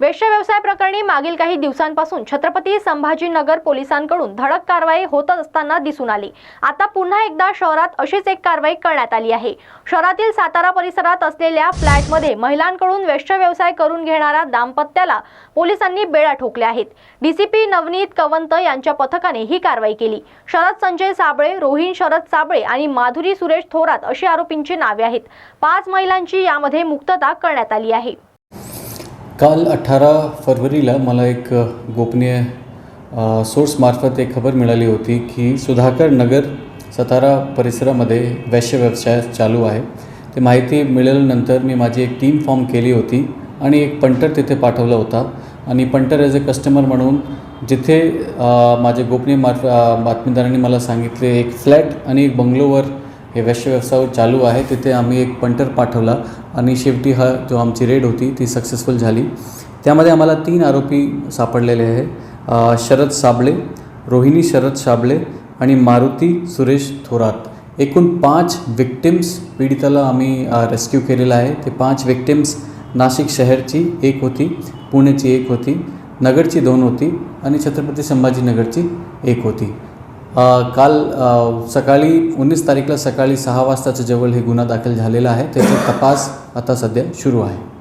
वेश्या व्यवसाय प्रकरणी मागील काही दिवसांपासून छत्रपती संभाजीनगर पोलिसांकडून धडक कारवाई होत असताना दिसून आली. आता पुन्हा एकदा शहरात अशीच एक कारवाई करण्यात आली आहे. शहरातील सातारा परिसरात असलेल्या फ्लॅटमध्ये महिलांकडून वेश्या व्यवसाय करून घेणाऱ्या दाम्पत्याला पोलिसांनी बेळा ठोकल्या आहेत. डीसीपी नवनीत कवंत यांच्या पथकाने ही कारवाई केली. शरद संजय साबळे रोहिण शरद साबळे आणि माधुरी सुरेश थोरात अशी आरोपींची नावे आहेत. पाच महिलांची यामध्ये मुक्तता करण्यात आली आहे. काल अठरा फरवरीला मला एक गोपनीय सोर्समार्फत एक खबर मिळाली होती की सुधाकर नगर सातारा परिसरामध्ये वैश्य व्यवसाय चालू आहे. ते माहिती मिळाल्यानंतर मी माझी एक टीम फॉर्म केली होती आणि एक पंटर तिथे पाठवला होता. आणि पंटर ॲज अ कस्टमर म्हणून जिथे माझ्या माझे गोपनीय मार्फ बातमीदारांनी मला सांगितले एक फ्लॅट आणि एक बंगलोवर हे वैश्य व्यवसाय चालू आहे. तिथे आम्ही एक पंटर पाठवला आणि शेवटी हा जो आमची रेड होती ती सक्सेसफुल झाली. त्यामध्ये आम्हाला तीन आरोपी सापडलेले आहे. शरद साबळे रोहिणी शरद साबळे आणि मारुती सुरेश थोरात. एकूण पाच विक्टिम्स पीडिताला आम्ही रेस्क्यू केलेला आहे. ते पाच विक्टिम्स नाशिक शहरची एक होती पुण्याची एक होती नगरची दोन होती आणि छत्रपती संभाजीनगरची एक होती. काल सकाळी उन्नीस तारीखला सकाळी सहा वाजताच्या जवळ हे गुन्हा दाखल झालेला आहे. त्याचा तपास आता सध्या सुरू आहे.